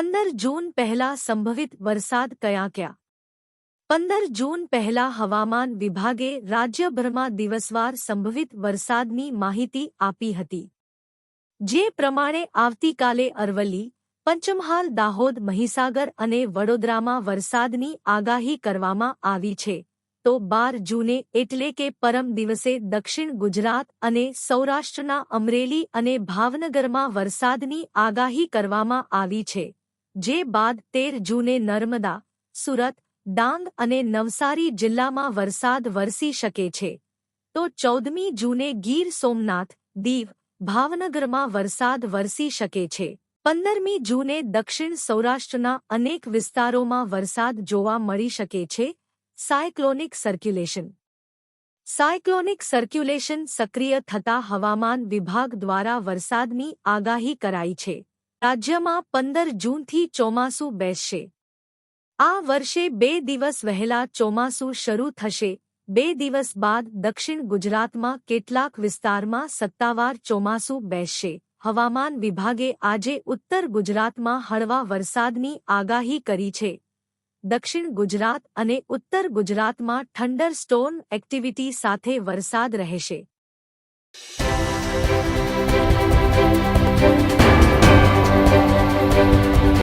પંદર જૂન પહેલા સંભવિત વરસાદ કયા કયા? પંદર જૂન પહેલા હવામાન વિભાગે રાજ્યભરમાં દિવસવાર સંભવિત વરસાદની માહિતી આપી હતી. જે પ્રમાણે આવતીકાલે અરવલ્લી, પંચમહાલ, દાહોદ, મહીસાગર અને વડોદરામાં વરસાદની આગાહી કરવામાં આવી છે. તો બાર જૂને એટલે કે પરમ દિવસે દક્ષિણ ગુજરાત અને સૌરાષ્ટ્રના અમરેલી અને ભાવનગરમાં વરસાદની આગાહી કરવામાં આવી છે. જે બાદ તેર જૂને નર્મદા, સુરત, ડાંગ અને નવસારી જિલ્લામાં વરસાદ વરસી શકે છે. તો ચૌદમી જૂને ગીર સોમનાથ, દીવ, ભાવનગરમાં વરસાદ વરસી શકે છે. પંદરમી જૂને દક્ષિણ સૌરાષ્ટ્રના અનેક વિસ્તારોમાં વરસાદ જોવા મળી શકે છે. Cyclonic circulation. સાયક્લોનિક સર્ક્યુલેશન સક્રિય થતા હવામાન વિભાગ દ્વારા વરસાદની આગાહી કરાઈ છે. રાજ્યમાં પંદર જૂનથી ચોમાસું બેસશે. આ વર્ષે બે દિવસ વહેલા ચોમાસું શરૂ થશે. બે દિવસ બાદ દક્ષિણ ગુજરાતમાં કેટલાક વિસ્તારમાં સત્તાવાર ચોમાસું બેસશે. હવામાન વિભાગે આજે ઉત્તર ગુજરાતમાં હળવા વરસાદની આગાહી કરી છે. દક્ષિણ ગુજરાત અને ઉત્તર ગુજરાતમાં થંડર સ્ટોન એક્ટિવિટી સાથે વરસાદ રહેશે.